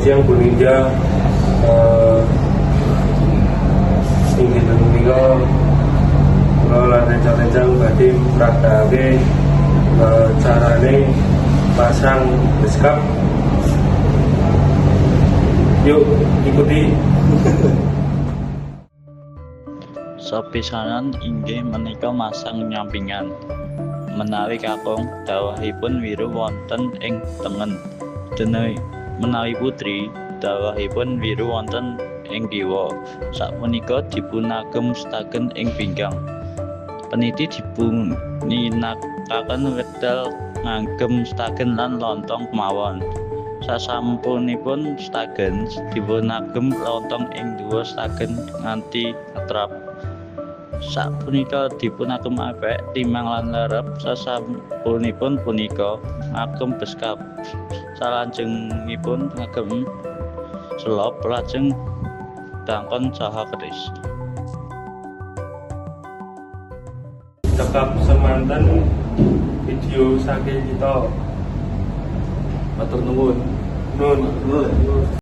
siang Bu Ninja eh, inggih menika kula lan rencang-rencang badhe eh, carane pasang beskap. Yuk ikuti. Sepisanan inggih menika masang nyampingan. Menawi kakung dawahipun wiru wonten ing tengen. Dene menawi putri dawahipun wiru wonten ing kiwa sapunika dipunagem staken ing pinggang. Peniti dipuninakaken wedal ngagem staken lan lontong kemawon. Sasampunipun stagen dipunagem lontong ing dhuwur stagen nganti atrap. Sapunika dipunagem apik timang lan lerep sasampunipun punika ngagem beskap salajengipun ngagem selop lajeng dangkon saha keris cekap semanten video saking kita. Matur nuwun. nun